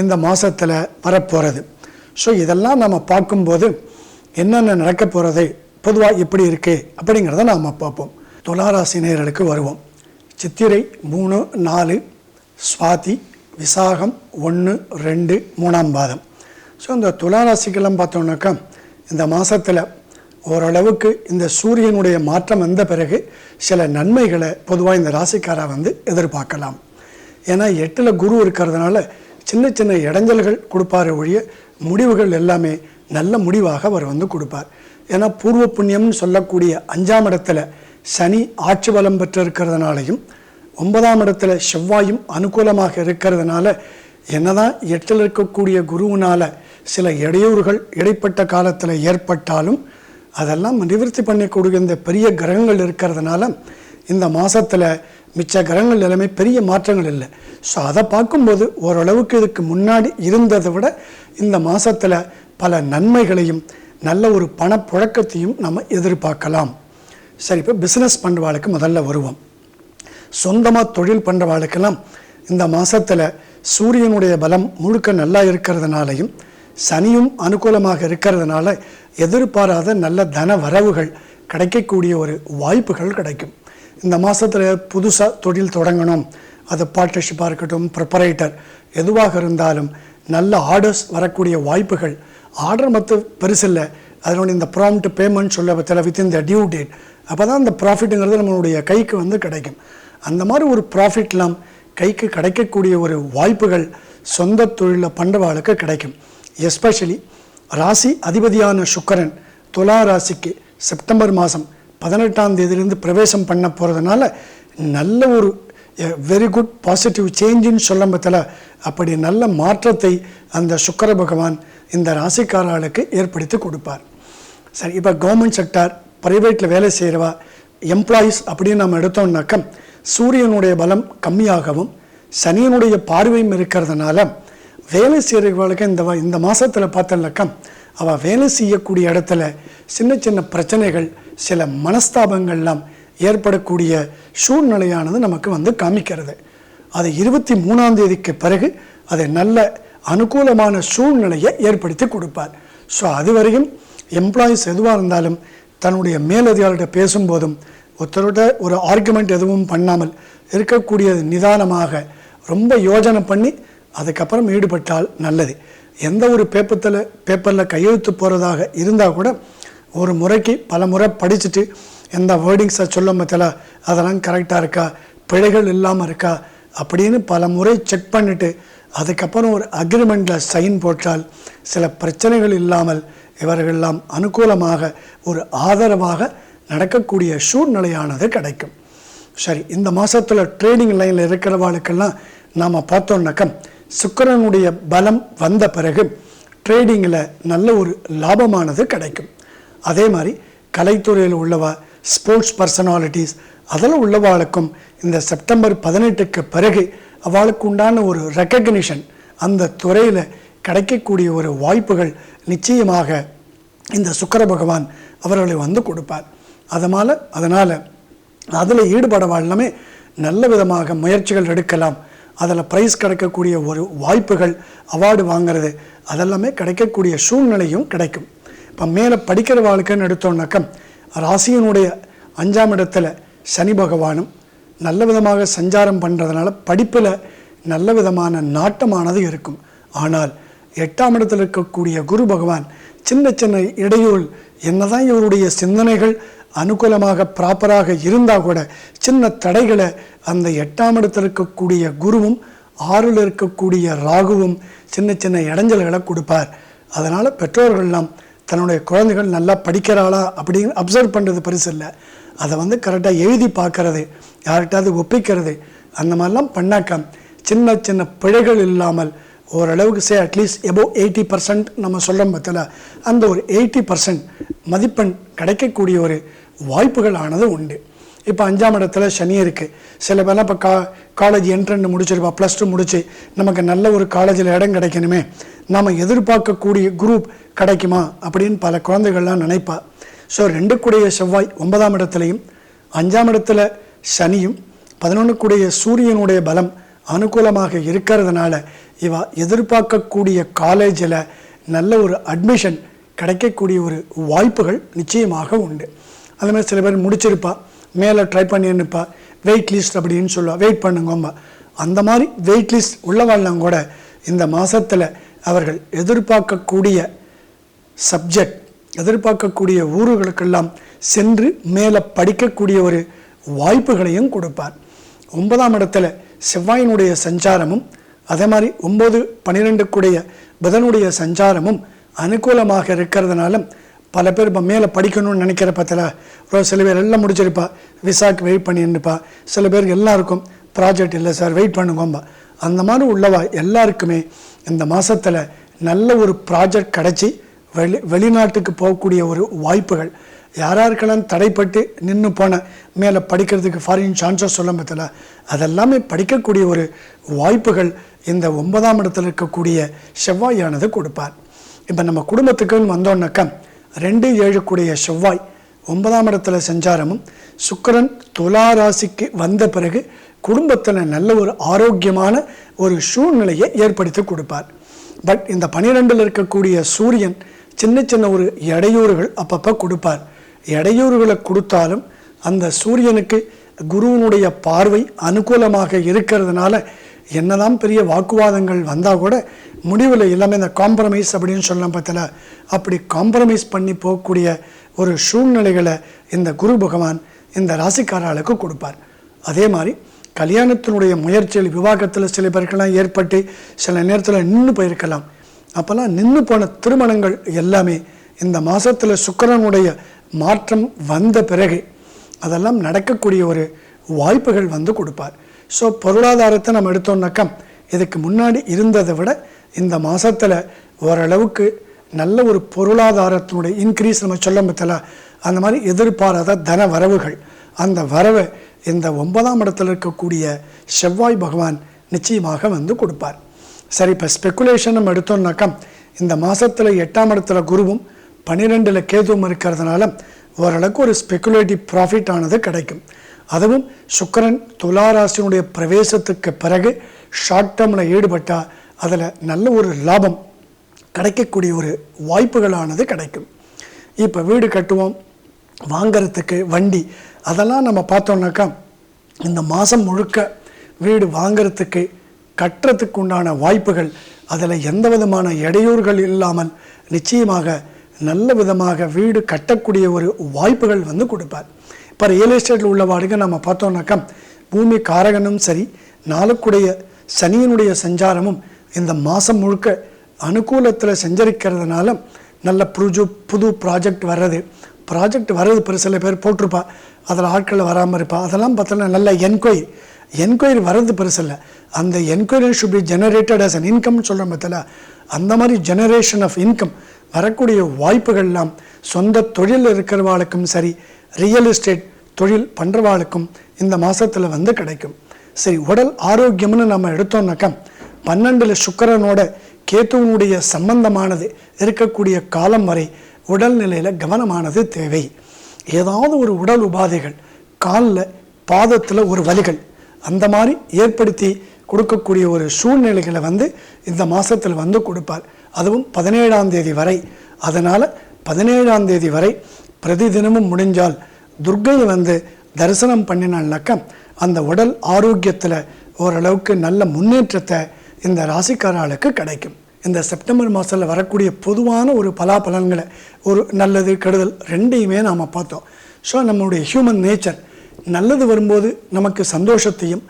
இந்த மாதத்தில் வரப்போகிறது ஸோ இதெல்லாம் நம்ம பார்க்கும்போது என்னென்ன நடக்க போகிறது பொதுவாக எப்படி இருக்குது அப்படிங்கிறத நாம் பார்ப்போம். துளாராசி நேர்களுக்கு வருவோம். சித்திரை மூணு நாலு சுவாதி விசாகம் ஒன்று ரெண்டு மூணாம் பாதம். ஸோ இந்த துளாராசிக்கெல்லாம் பார்த்தோம்னாக்கா இந்த மாதத்தில் ஓரளவுக்கு இந்த சூரியனுடைய மாற்றம் வந்த பிறகு சில நன்மைகளை பொதுவாக இந்த ராசிக்காராக வந்து எதிர்பார்க்கலாம். ஏன்னா எட்டில் குரு இருக்கிறதுனால சின்ன சின்ன இடைஞ்சல்கள் கொடுப்பார் ஒழிய முடிவுகள் எல்லாமே நல்ல முடிவாக அவர் வந்து கொடுப்பார். ஏன்னா பூர்வ புண்ணியம்னு சொல்லக்கூடிய அஞ்சாம் இடத்துல சனி ஆட்சி பலம் பெற்றிருக்கிறதுனாலையும் ஒன்பதாம் இடத்துல செவ்வாயும் அனுகூலமாக இருக்கிறதுனால என்னதான் எட்டில் இருக்கக்கூடிய குருவினால சில இடையூறுகள் இடைப்பட்ட காலத்தில் ஏற்பட்டாலும் அதெல்லாம் நிவர்த்தி பண்ணக்கூடிய இந்த பெரிய கிரகங்கள் இருக்கிறதுனால இந்த மாதத்தில் மிச்ச கிரகங்கள் எல்லாமே பெரிய மாற்றங்கள் இல்லை. ஸோ அதை பார்க்கும்போது ஓரளவுக்கு இதுக்கு முன்னாடி இருந்ததை விட இந்த மாதத்தில் பல நன்மைகளையும் நல்ல ஒரு பணப்புழக்கத்தையும் நம்ம எதிர்பார்க்கலாம். சரி இப்போ பிஸ்னஸ் பண்ணுறவாளுக்கு முதல்ல வருவோம். சொந்தமாக தொழில் பண்ணுறவாளுக்கெல்லாம் இந்த மாதத்தில் சூரியனுடைய பலம் முழுக்க நல்லா இருக்கிறதுனாலையும் சனியும் அனுகூலமாக இருக்கிறதுனால எதிர்பாராத நல்ல தன வரவுகள் கிடைக்கக்கூடிய ஒரு வாய்ப்புகள் கிடைக்கும். இந்த மாதத்தில் புதுசாக தொழில் தொடங்கணும். அது பார்ட்னர்ஷிப்பாக இருக்கட்டும் ப்ரிப்பரேட்டர் எதுவாக இருந்தாலும் நல்ல ஆர்டர்ஸ் வரக்கூடிய வாய்ப்புகள். ஆர்டர் மற்ற பெருசில்லை அதனுடைய இந்த ப்ராம்ப்ட் பேமெண்ட் சொல்ல பற்றில வித்தின் த டியூ டேட் அப்போ தான் அந்த ப்ராஃபிட்டுங்கிறது நம்மளுடைய கைக்கு வந்து கிடைக்கும். அந்த மாதிரி ஒரு ப்ராஃபிட்லாம் கைக்கு கிடைக்கக்கூடிய ஒரு வாய்ப்புகள் சொந்த தொழிலில் பண்ணுறவாளுக்கு கிடைக்கும். எஸ்பெஷலி ராசி அதிபதியான சுக்கரன் துலா ராசிக்கு செப்டம்பர் மாதம் பதினெட்டாம் தேதியிலேருந்து பிரவேசம் பண்ண போகிறதுனால நல்ல ஒரு வெரி குட் பாசிட்டிவ் சேஞ்சுன்னு சொல்ல பத்தில் அப்படி நல்ல மாற்றத்தை அந்த சுக்கர பகவான் இந்த ராசிக்காரர்களுக்கு ஏற்படுத்தி கொடுப்பார். சரி இப்போ கவர்மெண்ட் செக்டார் ப்ரைவேட்டில் வேலை செய்கிறவா எம்ப்ளாயீஸ் அப்படின்னு நம்ம எடுத்தோம்னாக்க சூரியனுடைய பலம் கம்மியாகவும் சனியனுடைய பார்வையும் இருக்கிறதுனால வேலை செய்கிறவர்களுக்கு இந்த இந்த மாதத்தில் பார்த்தோம்னாக்கா அவள் வேலை செய்யக்கூடிய இடத்துல சின்ன சின்ன பிரச்சனைகள் சில மனஸ்தாபங்கள்லாம் ஏற்படக்கூடிய சூழ்நிலையானது நமக்கு வந்து காமிக்கிறது. அது இருபத்தி மூணாம் தேதிக்கு பிறகு அதை நல்ல அனுகூலமான சூழ்நிலையை ஏற்படுத்தி கொடுப்பார். ஸோ அதுவரையும் எம்ப்ளாயீஸ் எதுவாக இருந்தாலும் தன்னுடைய மேலதிகாரிகிட்ட பேசும்போதும் ஒருத்தரோட ஒரு ஆர்குமெண்ட் எதுவும் பண்ணாமல் இருக்கக்கூடியது நிதானமாக ரொம்ப யோஜனை பண்ணி அதுக்கப்புறம் ஈடுபட்டால் நல்லது. எந்த ஒரு பேப்பத்தில் பேப்பரில் கையெழுத்து போகிறதாக இருந்தால் கூட ஒரு முறைக்கு பல முறை படிச்சுட்டு எந்த வேர்டிங்ஸை சொல்ல மத்தியில் அதெல்லாம் கரெக்டாக இருக்கா பிழைகள் இல்லாமல் இருக்கா அப்படின்னு பல முறை செக் பண்ணிவிட்டு அதுக்கப்புறம் ஒரு அக்ரிமெண்ட்டில் சைன் போட்டால் சில பிரச்சனைகள் இல்லாமல் இவர்களெல்லாம் அனுகூலமாக ஒரு ஆதரவாக நடக்கக்கூடிய சூழ்நிலையானது கிடைக்கும். சரி இந்த மாதத்தில் ட்ரேடிங் லைனில் இருக்கிறவாளுக்கெல்லாம் நாம் பார்த்தோம்னாக்கா சுக்கிரனுடைய பலம் வந்த பிறகு ட்ரேடிங்கில் நல்ல ஒரு லாபமானது கிடைக்கும். அதே மாதிரி கலைத்துறையில் உள்ளவா ஸ்போர்ட்ஸ் பர்சனாலிட்டிஸ் அதில் உள்ளவாளுக்கும் இந்த செப்டம்பர் பதினெட்டுக்கு பிறகு அவளுக்கு உண்டான ஒரு ரெக்கக்னிஷன் அந்த துறையில் கிடைக்கக்கூடிய ஒரு வாய்ப்புகள் நிச்சயமாக இந்த சுக்கர பகவான் அவர்களை வந்து கொடுப்பார். அதனால் அதனால் அதில் ஈடுபட எல்லாமே நல்ல விதமாக முயற்சிகள் எடுக்கலாம். அதில் ப்ரைஸ் கிடைக்கக்கூடிய ஒரு வாய்ப்புகள் அவார்டு வாங்குறது அதெல்லாமே கிடைக்கக்கூடிய சூழ்நிலையும் கிடைக்கும். இப்போ மேலே படிக்கிற வாழ்க்கைன்னு எடுத்தோம்னாக்கா ராசியினுடைய அஞ்சாம் இடத்துல சனி பகவானும் நல்ல விதமாக சஞ்சாரம் பண்ணுறதுனால படிப்பில் நல்ல விதமான நாட்டமானது இருக்கும். ஆனால் எட்டாம் இடத்தில் இருக்கக்கூடிய குரு பகவான் சின்ன சின்ன இடையூறு என்னதான் இவருடைய சிந்தனைகள் அனுகூலமாக ப்ராப்பராக இருந்தால் கூட சின்ன தடைகளை அந்த எட்டாம் இடத்தில் இருக்கக்கூடிய குருவும் ஆறில் இருக்கக்கூடிய ராகுவும் சின்ன சின்ன இடைஞ்சல்களை கொடுப்பார். அதனால் பெற்றோர்கள்லாம் தன்னுடைய குழந்தைகள் நல்லா படிக்கிறாளா அப்படின்னு அப்சர்வ் பண்ணுறது பெருசு இல்லை. அதை வந்து கரெக்டாக எழுதி பார்க்கறது யார்கிட்டாவது ஒப்பிக்கிறது அந்த மாதிரிலாம் பண்ணாக்க சின்ன சின்ன பிழைகள் இல்லாமல் ஓரளவுக்கு say at least above eighty percent நம்ம சொல்கிறோம் பற்றில அந்த ஒரு எயிட்டி பர்சன்ட் மதிப்பெண் கிடைக்கக்கூடிய ஒரு வாய்ப்புகள் ஆனது உண்டு. இப்போ அஞ்சாம் இடத்துல சனி இருக்குது சில பேர்லாம் இப்போ கா காலேஜ் என்ட்ரன் முடிச்சிருப்பா ப்ளஸ் டூ முடிச்சு நமக்கு நல்ல ஒரு காலேஜில் இடம் கிடைக்கணுமே. நாம் எதிர்பார்க்கக்கூடிய குரூப் கிடைக்குமா அப்படின்னு பல குழந்தைகள்லாம் நினைப்பா. ஸோ ரெண்டு கூடிய செவ்வாய் ஒன்பதாம் இடத்துலையும் அஞ்சாம் இடத்துல சனியும் பதினொன்று கூடிய சூரியனுடைய பலம் அனுகூலமாக இருக்கிறதுனால இவ எதிர்பார்க்கக்கூடிய காலேஜில் நல்ல ஒரு அட்மிஷன் கிடைக்கக்கூடிய ஒரு வாய்ப்புகள் நிச்சயமாக உண்டு. அது மாதிரி சில பேர் முடிச்சிருப்பா. மேலே ட்ரை பண்ணிருப்பா வெயிட் லிஸ்ட் அப்படின்னு சொல்லுவா. வெயிட் பண்ணுங்கம்மா. அந்த மாதிரி வெயிட் லிஸ்ட் உள்ளவாழ்லாம் கூட இந்த மாதத்தில் அவர்கள் எதிர்பார்க்கக்கூடிய சப்ஜெக்ட் எதிர்பார்க்கக்கூடிய ஊர்களுக்கெல்லாம் சென்று மேலே படிக்கக்கூடிய ஒரு வாய்ப்புகளையும் கொடுப்பார். ஒன்பதாம் இடத்துல செவ்வாயினுடைய சஞ்சாரமும் அதே மாதிரி ஒம்பது பன்னிரெண்டுக்குடைய புதனுடைய சஞ்சாரமும் அனுகூலமாக இருக்கிறதுனால பல பேர் இப்போ மேலே படிக்கணும்னு நினைக்கிற பார்த்தல ஒரு சில பேர் எல்லாம் முடிச்சிருப்பா. விசாக்கு வெயிட் பண்ணியிருப்பா சில பேருக்கு எல்லாருக்கும் ப்ராஜெக்ட் இல்லை சார் வெயிட் பண்ணுங்கம்பா அந்த மாதிரி உள்ளவா எல்லாருக்குமே இந்த மாதத்தில் நல்ல ஒரு ப்ராஜெக்ட் கிடச்சி வெளி வெளிநாட்டுக்கு போகக்கூடிய ஒரு வாய்ப்புகள். யாராருக்கெல்லாம் தடைப்பட்டு நின்று போன மேலே படிக்கிறதுக்கு ஃபாரின் சான்சஸ் சொல்ல பற்றில அதெல்லாமே படிக்கக்கூடிய ஒரு வாய்ப்புகள் இந்த ஒன்பதாம் இடத்துல இருக்கக்கூடிய செவ்வாயானது கொடுப்பார். இப்போ நம்ம குடும்பத்துக்குன்னு வந்தோன்னாக்கா ரெண்டு ஏழுக்குடைய செவ்வாய் ஒன்பதாம் இடத்துல சஞ்சாரமும் சுக்கரன் துலா ராசிக்கு வந்த பிறகு குடும்பத்தில் நல்ல ஒரு ஆரோக்கியமான ஒரு சூழ்நிலையை ஏற்படுத்தி கொடுப்பார். பட் இந்த பனிரெண்டில் இருக்கக்கூடிய சூரியன் சின்ன சின்ன ஒரு இடையூறுகள் அப்பப்போ கொடுப்பார். இடையூறுகளை கொடுத்தாலும் அந்த சூரியனுக்கு குருவனுடைய பார்வை அனுகூலமாக இருக்கிறதுனால என்னதான் பெரிய வாக்குவாதங்கள் வந்தால் கூட முடிவில் எல்லாமே இந்த காம்ப்ரமைஸ் அப்படின்னு சொல்லலாம் பார்த்தல அப்படி காம்ப்ரமைஸ் பண்ணி போகக்கூடிய ஒரு சூழ்நிலைகளை இந்த குரு பகவான் இந்த ராசிக்காரர்களுக்கு கொடுப்பார். அதே மாதிரி கல்யாணத்தினுடைய முயற்சியில் விவாகத்தில் சில பேருக்கெல்லாம் ஏற்பட்டு சில நேரத்தில் நின்று போயிருக்கலாம். அப்போல்லாம் நின்று போன திருமணங்கள் எல்லாமே இந்த மாதத்தில் சுக்கரனுடைய மாற்றம் வந்த பிறகு அதெல்லாம் நடக்கக்கூடிய ஒரு வாய்ப்புகள் வந்து கொடுப்பார். ஸோ பொருளாதாரத்தை நம்ம எடுத்தோம்னாக்கா இதுக்கு முன்னாடி இருந்ததை விட இந்த மாதத்தில் ஓரளவுக்கு நல்ல ஒரு பொருளாதாரத்தினுடைய இன்க்ரீஸ் நம்ம சொல்ல பற்றல அந்த மாதிரி எதிர்பாராத தன வரவுகள். அந்த வரவை இந்த ஒன்பதாம் இடத்துல இருக்கக்கூடிய செவ்வாய் பகவான் நிச்சயமாக வந்து கொடுப்பார். சரி இப்போ ஸ்பெக்குலேஷன் நம்ம எடுத்தோம்னாக்கா இந்த மாதத்தில் எட்டாம் இடத்துல குருவும் பன்னிரெண்டில் கேதுவும் இருக்கிறதுனால ஓரளவுக்கு ஒரு ஸ்பெக்குலேட்டிவ் ப்ராஃபிட் ஆனது கிடைக்கும். அதுவும் சுக்கரன் துளாராசினுடைய பிரவேசத்துக்கு பிறகு ஷார்ட் டேர்மில் ஈடுபட்டால் அதில் நல்ல ஒரு லாபம் கிடைக்கக்கூடிய ஒரு வாய்ப்புகளானது கிடைக்கும். இப்போ வீடு கட்டுவோம் வாங்கிறதுக்கு வண்டி அதெல்லாம் நம்ம பார்த்தோம்னாக்கா இந்த மாதம் முழுக்க வீடு வாங்கிறதுக்கு கட்டுறதுக்கு உண்டான வாய்ப்புகள் அதில் எந்த விதமான இடையூறுகள் இல்லாமல் நிச்சயமாக நல்ல விதமாக வீடு கட்டக்கூடிய ஒரு வாய்ப்புகள் வந்து கொடுப்பார். இப்போ ரியல் எஸ்டேட்டில் உள்ள வாடகை நம்ம பார்த்தோம்னாக்கா பூமி காரகனும் சரி நாளுக்குடைய சனியினுடைய சஞ்சாரமும் இந்த மாதம் முழுக்க அனுகூலத்தில் செஞ்சரிக்கிறதுனால நல்ல புது புது ப்ராஜெக்ட் வர்றது. ப்ராஜெக்ட் வர்றது பெரு சில பேர் போட்டிருப்பா. அதில் ஆட்கள் வராமல் இருப்பா. அதெல்லாம் பார்த்தோன்னா நல்ல என்கொயரி என்கொயரி வர்றது பெருசில்ல அந்த enquiry should be generated as an இன்கம்னு சொல்கிற பற்றில அந்த மாதிரி ஜெனரேஷன் ஆஃப் இன்கம் வரக்கூடிய வாய்ப்புகள்லாம் சொந்த தொழில் இருக்கிறவாளுக்கும் சரி ரியல் எஸ்டேட் தொழில் பண்ணுறவாளுக்கும் இந்த மாதத்தில் வந்து கிடைக்கும். சரி உடல் ஆரோக்கியம்னு நம்ம எடுத்தோம்னாக்கா பன்னெண்டில் சுக்கரனோட கேத்துவனுடைய சம்பந்தமானது இருக்கக்கூடிய காலம் வரை உடல்நிலையில் கவனமானது தேவை. ஏதாவது ஒரு உடல் உபாதைகள் காலில் பாதத்தில் ஒரு வலிகள் அந்த மாதிரி ஏற்படுத்தி கொடுக்கக்கூடிய ஒரு சூழ்நிலைகளை வந்து இந்த மாதத்தில் வந்து கொடுப்பார். அதுவும் பதினேழாம் தேதி வரை. அதனால் பதினேழாம் தேதி வரை பிரதி தினமும் முடிஞ்சால் துர்கையை வந்து தரிசனம் பண்ணினால்னாக்கா அந்த உடல் ஆரோக்கியத்தில் ஓரளவுக்கு நல்ல முன்னேற்றத்தை இந்த ராசிக்காரர்களுக்கு கிடைக்கும். இந்த செப்டம்பர் மாதத்தில் வரக்கூடிய பொதுவான ஒரு பலாபலன்களை ஒரு நல்லது கெடுதல் ரெண்டையுமே நாம் பார்த்தோம். ஸோ நம்மளுடைய ஹியூமன் நேச்சர் நல்லது வரும்போது நமக்கு சந்தோஷத்தையும்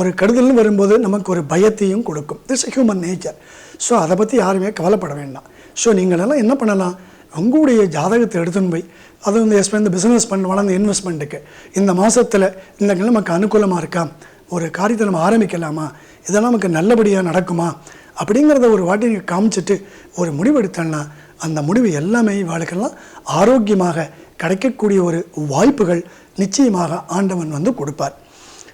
ஒரு கெடுதல்னு வரும்போது நமக்கு ஒரு பயத்தையும் கொடுக்கும். திஸ் ஹியூமன் நேச்சர் ஸோ அதை பற்றி யாருமே கவலைப்பட வேண்டாம். ஸோ நீங்களெல்லாம் என்ன பண்ணலாம்? உங்களுடைய ஜாதகத்தை எடுத்துன்னு போய் அது வந்து எஸ்பெண்ட் இந்த பிஸ்னஸ் பண்ணுவாங்க அந்த இன்வெஸ்ட்மெண்ட்டுக்கு இந்த மாதத்தில் இந்த நமக்கு அனுகூலமாக இருக்கா? ஒரு காரியத்தை நம்ம ஆரம்பிக்கலாமா? இதெல்லாம் நமக்கு நல்லபடியாக நடக்குமா? அப்படிங்கிறத ஒரு வாட்டி நீங்கள் காமிச்சிட்டு ஒரு முடிவு எடுத்தோன்னா அந்த முடிவு எல்லாமே வாழ்க்கெல்லாம் ஆரோக்கியமாக கிடைக்கக்கூடிய ஒரு வாய்ப்புகள் நிச்சயமாக ஆண்டவன் வந்து கொடுப்பார்.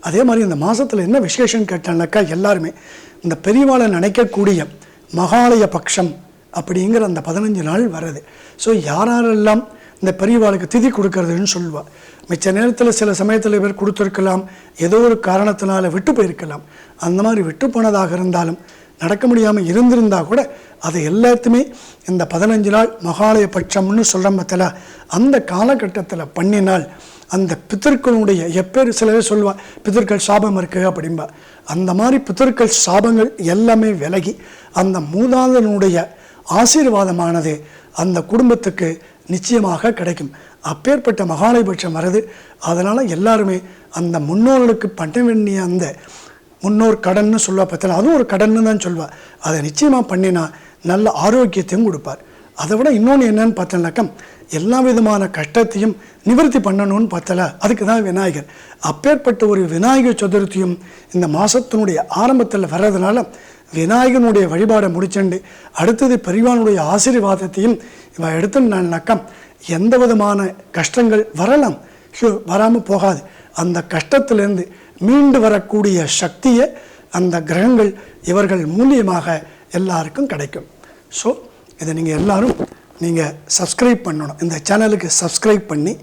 அதே மாதிரி இந்த மாதத்தில் என்ன விசேஷம் கேட்டானாக்கா எல்லாருமே இந்த பெரியவாளை நினைக்கக்கூடிய மகாலய பட்சம் அப்படிங்கிற அந்த பதினஞ்சு நாள் வருது ஸோ யாரெல்லாம் இந்த பெரியவாளுக்கு திதி கொடுக்கறதுன்னு சொல்லுவாள் மிச்ச நேரத்தில் சில சமயத்தில் இவர் கொடுத்துருக்கலாம். ஏதோ ஒரு காரணத்தினால விட்டு போயிருக்கலாம். அந்த மாதிரி விட்டு போனதாக இருந்தாலும் நடக்க முடியாமல் இருந்திருந்தா கூட அதை எல்லாத்தையுமே இந்த பதினஞ்சு நாள் மகாலய பட்சம்னு சொல்கிற மத்தில அந்த காலகட்டத்தில் பண்ணினால் அந்த பித்தர்களுடைய எப்பேர் சிலவே சொல்லுவாள் பித்தர்கள் சாபம் இருக்குது அப்படிம்பா. அந்த மாதிரி பித்தர்கள் சாபங்கள் எல்லாமே விலகி அந்த மூதாதனுடைய ஆசீர்வாதமானது அந்த குடும்பத்துக்கு நிச்சயமாக கிடைக்கும். அப்பேற்பட்ட மகாலயபட்சம் வருது. அதனால் எல்லாருமே அந்த முன்னோர்களுக்கு பண்ண வேண்டிய அந்த முன்னோர் கடன்னு சொல்லுவா பார்த்தா அதுவும் ஒரு கடன்னு தான் சொல்லுவாள் அதை நிச்சயமாக பண்ணினா நல்ல ஆரோக்கியத்தையும் கொடுப்பார். அதை விட இன்னொன்று என்னன்னு பார்த்தோம்னாக்கா எல்லா விதமான கஷ்டத்தையும் நிவர்த்தி பண்ணணும்னு பார்த்தல அதுக்கு தான் விநாயகர். அப்பேற்பட்ட ஒரு விநாயகர் சதுர்த்தியும் இந்த மாதத்தினுடைய ஆரம்பத்தில் வர்றதுனால விநாயகனுடைய வழிபாடை முடிச்சுண்டு அடுத்தது பெரியவானுடைய ஆசீர்வாதத்தையும் இவன் எடுத்துனாக்கா எந்த விதமான கஷ்டங்கள் வரலாம்? வராமல் போகாது. அந்த கஷ்டத்திலேருந்து மீண்டு வரக்கூடிய சக்தியை அந்த கிரகங்கள் இவர்கள் மூலியமாக எல்லாருக்கும் கிடைக்கும். ஸோ இதை நீங்கள் எல்லோரும் நீங்கள் சப்ஸ்கிரைப் பண்ணணும். இந்த சேனலுக்கு சப்ஸ்கிரைப் பண்ணி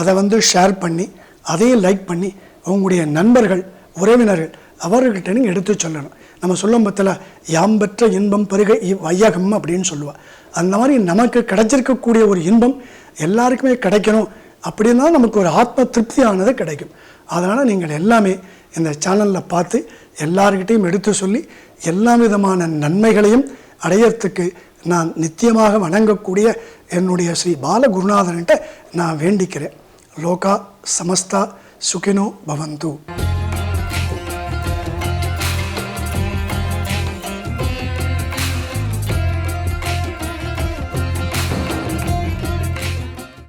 அதை வந்து ஷேர் பண்ணி அதையும் லைக் பண்ணி உங்களுடைய நண்பர்கள் உறவினர்கள் அவர்கிட்ட நீங்கள் எடுத்து சொல்லணும். நம்ம சொல்லும் பத்தில் யாம் பெற்ற இன்பம் பெருக வையகம் அப்படின்னு சொல்லுவாள் அந்த மாதிரி நமக்கு கிடைச்சிருக்கக்கூடிய ஒரு இன்பம் எல்லாருக்குமே கிடைக்கணும் அப்படின்னா நமக்கு ஒரு ஆத்ம திருப்தியானது கிடைக்கும். அதனால் நீங்கள் எல்லாமே இந்த சேனலில் பார்த்து எல்லார்கிட்டையும் எடுத்து சொல்லி எல்லா விதமான நன்மைகளையும் அடையறதுக்கு நான் நித்தியமாக வணங்கக்கூடிய என்னுடைய ஸ்ரீ பாலகுருநாதன்கிட்ட நான் வேண்டிக்கிறேன். லோகா சமஸ்தா சுகினோ பவந்து.